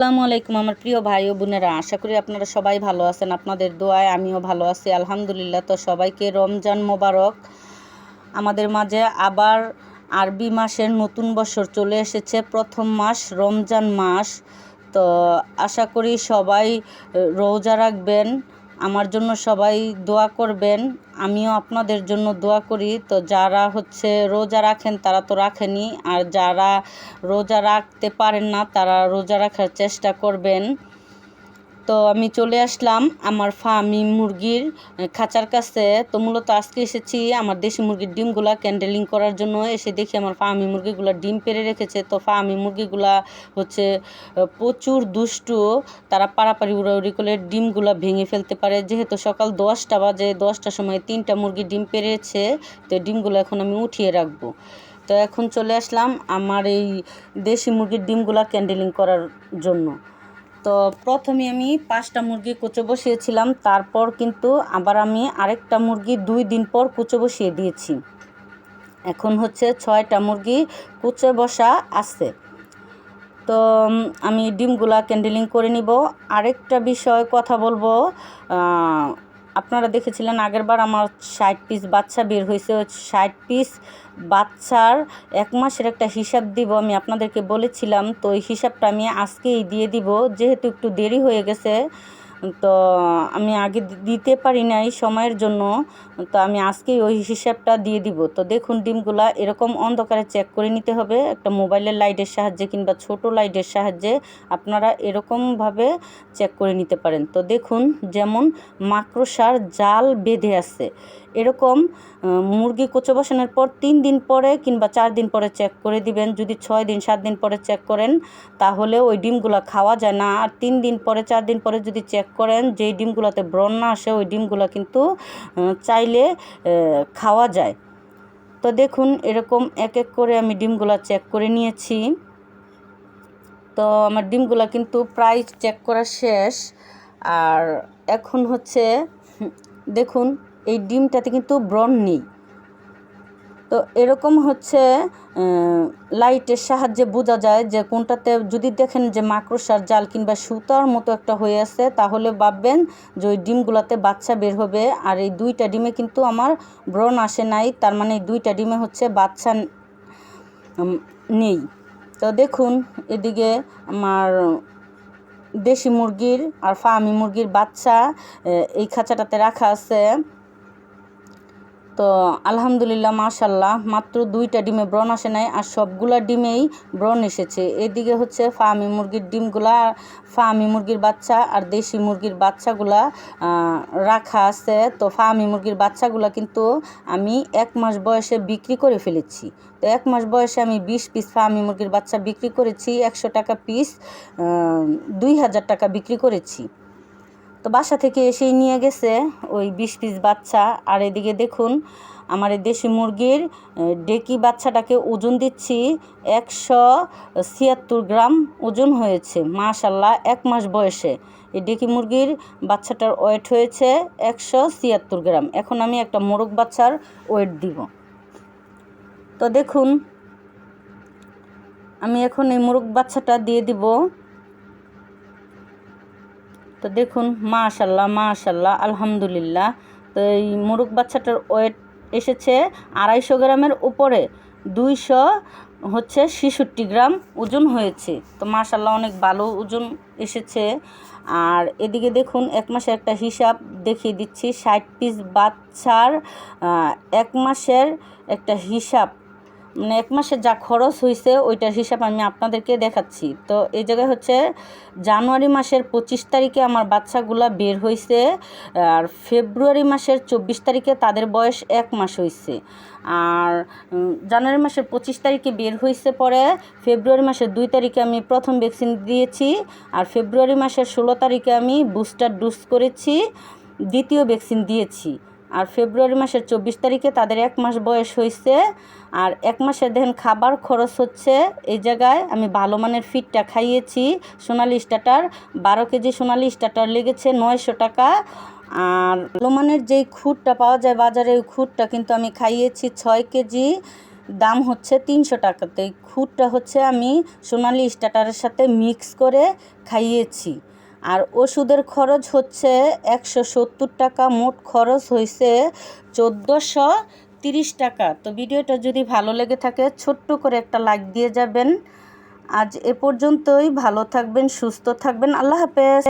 আসসালামু আলাইকুম আমার প্রিয় ভাই ও বোনেরা, আশা করি আপনারা সবাই ভালো আছেন। আপনাদের দোয়ায় আমিও ভালো আছি, আলহামদুলিল্লাহ। তো সবাইকে রমজান মোবারক। আমাদের মাঝে আবার আরবি মাসের নতুন বছর চলে এসেছে, প্রথম মাস রমজান মাস। তো আশা করি সবাই রোজা রাখবেন। আমার জন্য সবাই দোয়া করবেন, আমিও আপনাদের জন্য দোয়া করি। তো যারা হচ্ছে রোজা রাখেন, তারা তো রাখেনি। আর যারা রোজা রাখতে পারেন না, তারা রোজা রাখার চেষ্টা করবেন। তো আমি চলে আসলাম আমার ফার্মি মুরগির খাঁচার কাছে। তো মূলত আজকে এসেছি আমার দেশি মুরগির ডিমগুলা ক্যান্ডেলিং করার জন্য। এসে দেখি আমার ফার্মি মুরগিগুলা ডিম পেরে রেখেছে। তো ফার্মি মুরগিগুলা হচ্ছে প্রচুর দুষ্টু। তারা পাড়াপাড়ি উড়াউড়ি করে ডিমগুলা ভেঙে ফেলতে পারে। যেহেতু সকাল দশটা বাজে, দশটার সময় তিনটা মুরগি ডিম পেরেছে তো ডিমগুলো এখন আমি উঠিয়ে রাখব। তো এখন চলে আসলাম আমার এই দেশি মুরগির ডিমগুলা ক্যান্ডেলিং করার জন্য। তো প্রথমে আমি পাঁচটা মুরগি কুচো বসিয়েছিলাম, তারপর কিন্তু আবার আমি আরেকটা মুরগি দুই দিন পর কুচো বসিয়ে দিয়েছি। এখন হচ্ছে ছয়টা মুরগি কুচো বসা আছে। তো আমি ডিমগুলা ক্যান্ডেলিং করে নিব। আরেকটা বিষয় কথা বলব আপনারা দেখেছিলেন আগেরবার আমার ষাট পিস বাচ্চা বের হয়েছে। ষাট পিস বাচ্চার এক মাসের একটা হিসাব দিব। আমি আপনাদেরকে বলেছিলাম, তো ওই হিসাবটা আমি আজকেই দিয়ে দিব। যেহেতু একটু দেরি হয়ে গেছে তো আমি আগে দিতে পারি নাই সময়ের জন্য, তো আমি আজকেই ওই হিসাবটা দিয়ে দিব। তো দেখুন ডিমগুলা এরকম অন্ধকারে চেক করে নিতে হবে। একটা মোবাইলের লাইটের সাহায্যে কিংবা ছোট লাইটের সাহায্যে আপনারা এরকমভাবে চেক করে নিতে পারেন। তো দেখুন যেমন মাকড়সার জাল বেঁধে আছে। এরকম মুরগি কোচো বসানোর পর তিন দিন পরে কিংবা চার দিন পরে চেক করে দিবেন। যদি ছয় দিন, সাত দিন পরে চেক করেন, তাহলে ওই ডিমগুলো খাওয়া যায় না। আর তিন দিন পরে, চার দিন পরে যদি চেক করেন, যেই ডিমগুলোতে ব্রণ না আসে, ওই ডিমগুলো কিন্তু চাইলে খাওয়া যায়। তো দেখুন, এরকম এক এক করে আমি ডিমগুলো চেক করে নিয়েছি। তো আমার ডিমগুলো কিন্তু প্রায় চেক করা শেষ। আর এখন হচ্ছে, দেখুন এই ডিমটাতে কিন্তু ব্রণ নেই। তো এরকম হচ্ছে লাইটের সাহায্যে বোঝা যায় যে কোনটাতে যদি দেখেন যে মাকড়সার জাল কিংবা সুতার মতো একটা হয়ে আছে, তাহলে ভাববেন যে ওই ডিমগুলোতে বাচ্চা বের হবে। আর এই দুইটা ডিমে কিন্তু আমার ব্রণ আসে নাই, তার মানে এই দুইটা ডিমে হচ্ছে বাচ্চা নেই। তো দেখুন, এদিকে আমার দেশি মুরগির আর ফার্মি মুরগির বাচ্চা এই খাঁচাটাতে রাখা আছে। তো আলহামদুলিল্লাহ মাশাল্লাহ মাত্র দুইটা ডিমে ব্রণ আসে নাই আর সবগুলা ডিমেই ব্রণ এসেছে। এদিকে হচ্ছে ফার্মি মুরগির ডিমগুলা, ফার্মি মুরগির বাচ্চা আর দেশি মুরগির বাচ্চাগুলা রাখা আছে। তো ফার্মি মুরগির বাচ্চাগুলা কিন্তু আমি এক মাস বয়সে বিক্রি করে ফেলেছি। তো এক মাস বয়সে আমি বিশ পিস ফার্মি মুরগির বাচ্চা বিক্রি করেছি, একশো টাকা পিস দুই হাজার টাকা বিক্রি করেছি। তো বাসা থেকে এসেই নিয়ে গেছে ওই বিশ পিস বাচ্চা। আর এদিকে দেখুন, আমার এই দেশি মুরগির ডেকি বাচ্চাটাকে ওজন দিচ্ছি একশো ছিয়াত্তর গ্রাম ওজন হয়েছে, মাশাল্লাহ, এক মাস বয়সে। এই ডেকি মুরগির বাচ্চাটার ওয়েট হয়েছে একশো ছিয়াত্তর গ্রাম। এখন আমি একটা মোরগ বাচ্চার ওয়েট দিব। তো দেখুন, আমি এখন এই মোরগ বাচ্চাটা দিয়ে দিব। তো দেখুন মাশাল্লাহ মাশাল্লাহ আলহামদুলিল্লাহ। তো এই মোরগ বাচ্চাটার ওয়েট এসেছে আড়াইশো গ্রামের উপরে। দুইশো হচ্ছে ছেষট্টি গ্রাম ওজন হয়েছে। তো মাশাল্লাহ অনেক ভালো ওজন এসেছে। আর এদিকে দেখুন, এক মাসের একটা হিসাব দেখিয়ে দিচ্ছি। ষাট পিস বাচ্চার এক মাসের একটা হিসাব। মানে এক মাসে যা খরচ হয়েছে ওইটার হিসাব আমি আপনাদেরকে দেখাচ্ছি। তো এই জায়গায় হচ্ছে, জানুয়ারি মাসের পঁচিশ তারিখে আমার বাচ্চাগুলা বের হয়েছে আর ফেব্রুয়ারি মাসের চব্বিশ তারিখে তাদের বয়স এক মাস হয়েছে আর জানুয়ারি মাসের পঁচিশ তারিখে বের হয়েছে পরে, ফেব্রুয়ারি মাসের দুই তারিখে আমি প্রথম ভ্যাকসিন দিয়েছি, আর ফেব্রুয়ারি মাসের ষোলো তারিখে আমি বুস্টার ডোজ করেছি, দ্বিতীয় ভ্যাকসিন দিয়েছি। আর ফেব্রুয়ারি মাসের চব্বিশ তারিখে তাদের এক মাস বয়স হয়েছে। আর এক মাসের দেখেন খাবার খরচ হচ্ছে। এই জায়গায় আমি ভালো মানের ফিটটা খাইয়েছি, সোনালি স্টার্টার বারো কেজি সোনালি স্টার্টার লেগেছে নয়শো টাকা। আর ভালো মানের যেই খুঁটটা পাওয়া যায় বাজারে, ওই খুঁটটা কিন্তু আমি খাইয়েছি ছয় কেজি। দাম হচ্ছে তিনশো টাকাতে এই খুদটা হচ্ছে আমি সোনালি স্টার্টারের সাথে মিক্স করে খাইয়েছি। আর ওষুধের খরচ হচ্ছে একশো সত্তর টাকা, মোট খরচ হয়েছে চোদ্দোশো তিরিশ টাকা। তো ভিডিওটা যদি ভালো লেগে থাকে, ছোট্ট করে একটা লাইক দিয়ে যাবেন। আজ এ পর্যন্তই, ভালো থাকবেন, সুস্থ থাকবেন, আল্লাহ হাফেজ।